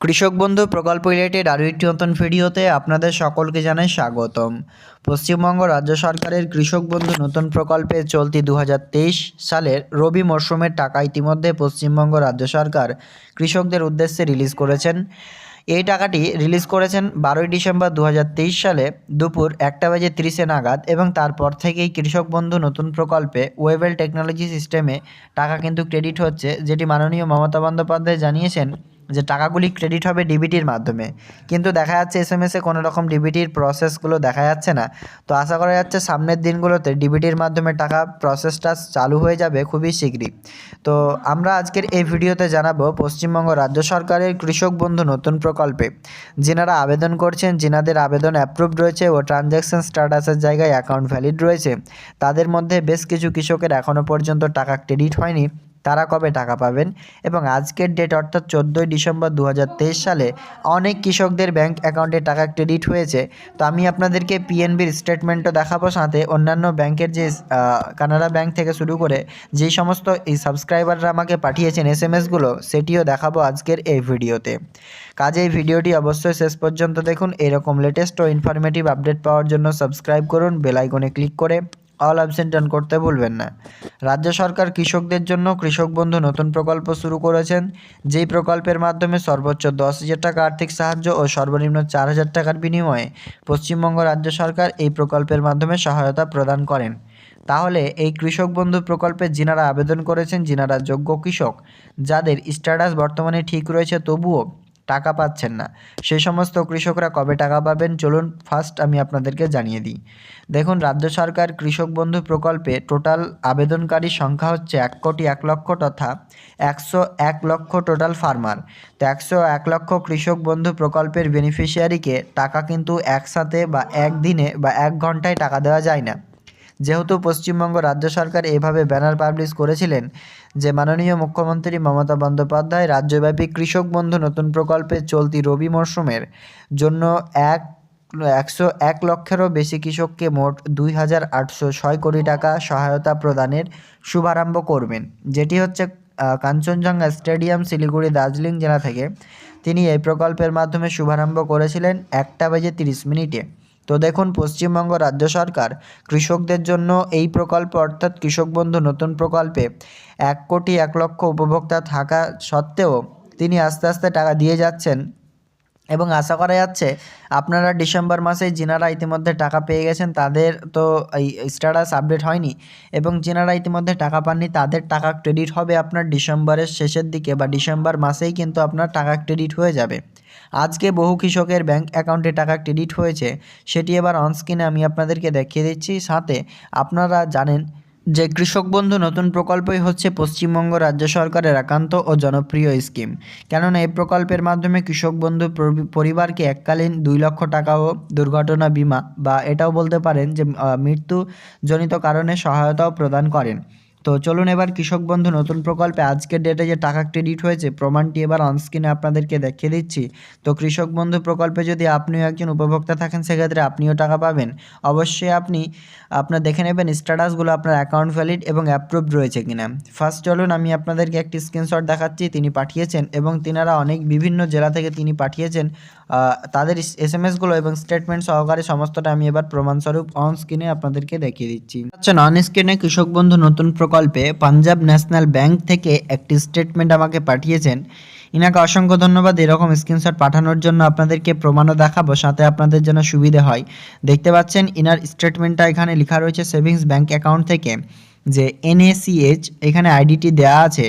কৃষক বন্ধু প্রকল্প রিলেটেড আরও একটি নতুন ভিডিওতে আপনাদের সকলকে জানাই স্বাগতম। পশ্চিমবঙ্গ রাজ্য সরকারের কৃষক বন্ধু নতুন প্রকল্পে চলতি দু হাজার তেইশ সালের রবি মরশুমের টাকা ইতিমধ্যে পশ্চিমবঙ্গ রাজ্য সরকার কৃষকদের উদ্দেশ্যে রিলিজ করেছেন। এই টাকাটি রিলিজ করেছেন বারোই ডিসেম্বর দু হাজার তেইশ সালে দুপুর একটা বাজে তিরিশে নাগাদ এবং তারপর থেকেই কৃষক বন্ধু নতুন প্রকল্পে ওয়েবেল টেকনোলজি সিস্টেমে টাকা কিন্তু ক্রেডিট হচ্ছে, যেটি মাননীয় মমতা বন্দ্যোপাধ্যায় জানিয়েছেন। যে টাকাগুলি ক্রেডিট হবে ডিবিটির মাধ্যমে। কিন্তু দেখা যাচ্ছে এস এম এসে কোনো রকম ডিবিটির প্রসেসগুলো দেখা যাচ্ছে না। তো আশা করা যাচ্ছে সামনের দিনগুলোতে ডিবিটির মাধ্যমে টাকা প্রসেসটা চালু হয়ে যাবে খুবই শীঘ্রই। তো আমরা আজকের এই ভিডিওতে জানাব পশ্চিমবঙ্গ রাজ্য সরকারের কৃষক বন্ধু নতুন প্রকল্পে। যেনারা আবেদন করছেন, যেনাদের আবেদন অ্যাপ্রুভড রয়েছে ও ট্রানজ্যাকশন স্ট্যাটাসের জায়গায় অ্যাকাউন্ট ভ্যালিড রয়েছে, তাদের মধ্যে বেশ কিছু কৃষকের এখনও পর্যন্ত টাকা ক্রেডিট হয়নি। তারা কবে টাকা পাবেন? এবং আজকের ডেট অর্থাৎ চোদ্দোই ডিসেম্বর দু হাজার তেইশ সালে অনেক কৃষকদের ব্যাংক অ্যাকাউন্টে টাকা ক্রেডিট হয়েছে। তো আমি আপনাদেরকে পিএনবির স্টেটমেন্টও দেখাবো, সাথে অন্যান্য ব্যাংকের যে কানাড়া ব্যাংক থেকে শুরু করে যেই সমস্ত এই সাবস্ক্রাইবাররা আমাকে পাঠিয়েছেন এস এম এসগুলো সেটিও দেখাবো আজকের এই ভিডিওতে। কাজে এই ভিডিওটি অবশ্যই শেষ পর্যন্ত দেখুন। এরকম লেটেস্ট ও ইনফরমেটিভ আপডেট পাওয়ার জন্য সাবস্ক্রাইব করুন বেলাইকনে ক্লিক করে। অল টার্ন করতে ভুলবেন না। রাজ্য সরকার কৃষকদের জন্য কৃষক বন্ধু নতুন প্রকল্প শুরু করেছেন, যেই প্রকল্পের মাধ্যমে সর্বোচ্চ দশ হাজার টাকা আর্থিক সাহায্য ও সর্বনিম্ন চার হাজার টাকার বিনিময়ে পশ্চিমবঙ্গ রাজ্য সরকার এই প্রকল্পের মাধ্যমে সহায়তা প্রদান করেন। তাহলে এই কৃষক বন্ধু প্রকল্পে যিনারা আবেদন করেছেন, যিনারা যোগ্য কৃষক, যাদের স্ট্যাটাস বর্তমানে ঠিক রয়েছে, তবুও টাকা পাচ্ছেন না। সেই সমস্ত কৃষকরা কবে টাকা পাবেন? চলুন ফার্স্ট আমি আপনাদেরকে জানিয়ে দিই। দেখুন, রাজ্য সরকার কৃষক বন্ধু প্রকল্পে টোটাল আবেদনকারী সংখ্যা হচ্ছে এক কোটি এক লক্ষ তথা একশো এক লক্ষ টোটাল ফার্মার তো একশো এক লক্ষ কৃষক বন্ধু প্রকল্পের বেনিফিশিয়ারিকে টাকা কিন্তু একসাথে বা একদিনে বা এক ঘন্টায় টাকা দেওয়া যায় না। যেহেতু পশ্চিমবঙ্গ রাজ্য সরকার এভাবে ব্যানার পাবলিশ করেছিলেন, যে মাননীয় মুখ্যমন্ত্রী মমতা বন্দ্যোপাধ্যায় রাজ্যব্যাপী কৃষক বন্ধু নতুন প্রকল্পে চলতি রবি মরশুমের জন্য এক, একশো এক লক্ষেরও বেশি কৃষককে মোট দুই হাজার আটশো ছয় কোটি টাকা সহায়তা প্রদানের শুভারম্ভ করবেন। যেটি হচ্ছে কাঞ্চনজঙ্ঘা স্টেডিয়াম, শিলিগুড়ি, দার্জিলিং জেলা থেকে তিনি এই প্রকল্পের মাধ্যমে শুভারম্ভ করেছিলেন একটা বেজে তিরিশ মিনিটে। তো দেখুন, পশ্চিমবঙ্গ রাজ্য সরকার কৃষকদের জন্য এই প্রকল্প, অর্থাৎ কৃষক বন্ধু নতুন প্রকল্পে এক কোটি এক লক্ষ উপভোক্তা থাকা সত্ত্বেও তিনি আস্তে আস্তে টাকা দিয়ে যাচ্ছেন। এবং আশা করা যাচ্ছে, আপনারা ডিসেম্বর মাসে যিনারা ইতিমধ্যে টাকা পেয়ে গেছেন, তাদের তো এই স্ট্যাটাস আপডেট হয়নি এবং যিনারা ইতিমধ্যে টাকা পাননি, তাদের টাকা ক্রেডিট হবে আপনার ডিসেম্বরের শেষের দিকে বা ডিসেম্বর মাসেই কিন্তু আপনার টাকা ক্রেডিট হয়ে যাবে। আজকে বহু কৃষকের ব্যাংক অ্যাকাউন্টে টাকা ক্রেডিট হয়েছে, সেটি এবার অনস্ক্রিনে আমি আপনাদেরকে দেখিয়ে দিচ্ছি। সাথে আপনারা জানেন যে কৃষক বন্ধু নতুন প্রকল্পই হচ্ছে পশ্চিমবঙ্গ রাজ্য সরকারের একান্ত ও জনপ্রিয় স্কিম কেননা এই প্রকল্পের মাধ্যমে কৃষক বন্ধু পরিবারকে এককালীন দুই লক্ষ টাকাও দুর্ঘটনা বিমা বা এটাও বলতে পারেন যে মৃত্যুজনিত কারণে সহায়তাও প্রদান করেন। তো চলুন এবার কৃষক বন্ধু নতুন প্রকল্পে আজকের ডেটে যে টাকা ক্রেডিট হয়েছে, প্রমাণটি এবার অনস্ক্রিনে আপনাদেরকে দেখিয়ে দিচ্ছি। তো কৃষক বন্ধু প্রকল্পে যদি আপনিও একজন উপভোক্তা থাকেন, সেক্ষেত্রে আপনিও টাকা পাবেন। অবশ্যই আপনি, আপনার দেখে নেবেন স্ট্যাটাসগুলো আপনার অ্যাকাউন্ট ভ্যালিড এবং অ্যাপ্রুভড রয়েছে কিনা। ফার্স্ট চলুন আমি আপনাদেরকে একটি স্ক্রিনশট দেখাচ্ছি, তিনি পাঠিয়েছেন এবং তিনারা অনেক বিভিন্ন জেলা থেকে তিনি পাঠিয়েছেন। তাদের এস এম এসগুলো এবং স্টেটমেন্ট সহকারে সমস্তটা আমি এবার প্রমাণস্বরূপ অন স্ক্রিনে আপনাদেরকে দেখিয়ে দিচ্ছি। আচ্ছা অন স্ক্রিনে কৃষক বন্ধু নতুন প্রকল্পে পাঞ্জাব ন্যাশনাল ব্যাংক থেকে একটি স্টেটমেন্ট আমাকে পাঠিয়েছেন। ইনাকে অসংখ্য ধন্যবাদ। এরকম স্ক্রিনশট পাঠানোর জন্য আপনাদেরকে প্রমাণও দেখাবো, সাথে আপনাদের জন্য সুবিধে হয়। দেখতে পাচ্ছেন, ইনার স্টেটমেন্টটা এখানে লেখা রয়েছে সেভিংস ব্যাংক অ্যাকাউন্ট থেকে, যে এনএসিএইচ এখানে আইডিটি দেওয়া আছে।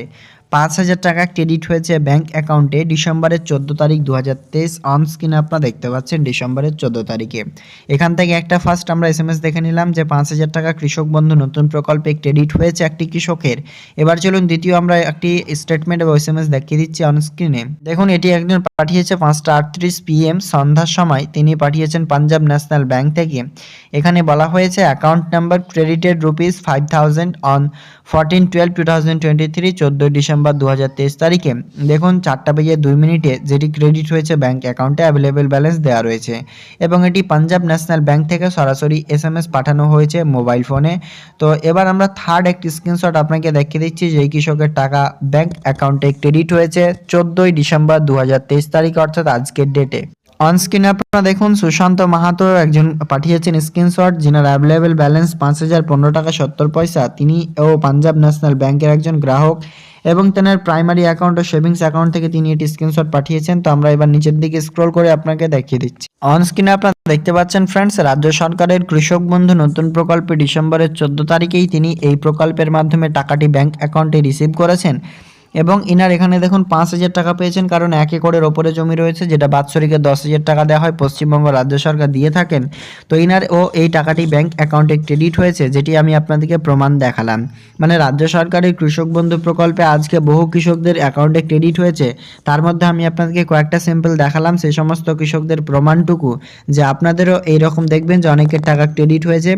পাঁচ হাজার টাকা ক্রেডিট হয়েছে ব্যাংক অ্যাকাউন্টে ডিসেম্বরের চোদ্দ তারিখ দু হাজার তেইশ। অন স্ক্রিনে আপনারা দেখতে পাচ্ছেন ডিসেম্বরের চোদ্দ তারিখে। এখান থেকে একটা ফার্স্ট আমরা এস এম এস দেখে নিলাম যে পাঁচ হাজার টাকা কৃষক বন্ধু নতুন প্রকল্পে ক্রেডিট হয়েছে একটি কৃষকের। এবার চলুন দ্বিতীয় আমরা একটি স্টেটমেন্ট এবং এস এম এস দেখিয়ে দিচ্ছি অন স্ক্রিনে দেখুন, এটি একজন পাঠিয়েছে পাঁচটা আটত্রিশ পিএম সন্ধ্যার সময়। তিনি পাঠিয়েছেন পাঞ্জাব ন্যাশনাল ব্যাংক থেকে। এখানে বলা হয়েছে, account number credited rupees five thousand on fourteen twelve two thousand twenty three চোদ্দোই ডিসেম্বর ডিসেম্বর দু তারিখে। দেখুন, চারটা বেজে দুই মিনিটে যেটি ক্রেডিট হয়েছে ব্যাংক অ্যাকাউন্টে অ্যাভেলেবেল ব্যালেন্স দেওয়া রয়েছে এবং এটি পাঞ্জাব ন্যাশনাল ব্যাংক থেকে সরাসরি এস পাঠানো হয়েছে মোবাইল ফোনে তো এবার আমরা থার্ড একটি স্ক্রিনশট আপনাকে দেখিয়ে দিচ্ছি যে এই কৃষকের টাকা ব্যাংক অ্যাকাউন্টে ক্রেডিট হয়েছে চোদ্দোই ডিসেম্বর দু হাজার তেইশ তারিখ, অর্থাৎ আজকের ডেটে অন স্ক্রিনে আপনারা দেখুন, সুশান্ত মাহাতো একজন পাঠিয়েছেন স্ক্রিনশট যিনার অ্যাভেলেবেল ব্যালেন্স পাঁচ হাজার পনেরো টাকা সত্তর পয়সা। তিনি ও পাঞ্জাব ন্যাশনাল ব্যাংকের একজন গ্রাহক। এবং তেনার প্রাইমারি অ্যাকাউন্ট ও সেভিংস অ্যাকাউন্ট থেকে তিনি এটি স্ক্রিনশট পাঠিয়েছেন। তো আমরা এবার নিচের দিকে স্ক্রল করে আপনাকে দেখিয়ে দিচ্ছি। অন স্ক্রিনে আপনারা দেখতে পাচ্ছেন ফ্রেন্ডস রাজ্য সরকারের কৃষক বন্ধু নতুন প্রকল্পে ডিসেম্বরের চোদ্দ তারিখেই তিনি এই প্রকল্পের মাধ্যমে টাকাটি ব্যাংক অ্যাকাউন্টে রিসিভ করেছেন। এবং ইনার এখানে দেখুন পাঁচ হাজার টাকা পেয়েছেন, কারণ এক একরের ওপরে জমি রয়েছে, যেটা বাৎসরিকে দশ হাজার টাকা দেওয়া হয়, পশ্চিমবঙ্গ রাজ্য সরকার দিয়ে থাকেন। তো ইনার ও এই টাকাটি ব্যাংক অ্যাকাউন্টে ক্রেডিট হয়েছে, যেটি আমি আপনাদেরকে প্রমাণ দেখালাম। মানে রাজ্য সরকারের কৃষক বন্ধু প্রকল্পে আজকে বহু কৃষকদের অ্যাকাউন্টে ক্রেডিট হয়েছে, তার মধ্যে আমি আপনাদেরকে কয়েকটা স্যাম্পল দেখালাম, সেই সমস্ত কৃষকদের প্রমাণটুকু, যে আপনাদেরও এইরকম দেখবেন যে অনেকের টাকা ক্রেডিট হয়েছে।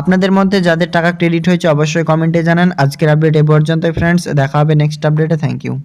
আপনাদের মধ্যে যাদের টাকা ক্রেডিট হয়েছে, অবশ্যই কমেন্টে জানান। আজকের আপডেট এ পর্যন্ত ফ্রেন্ডস দেখা হবে নেক্সট আপডেটে greater thank you.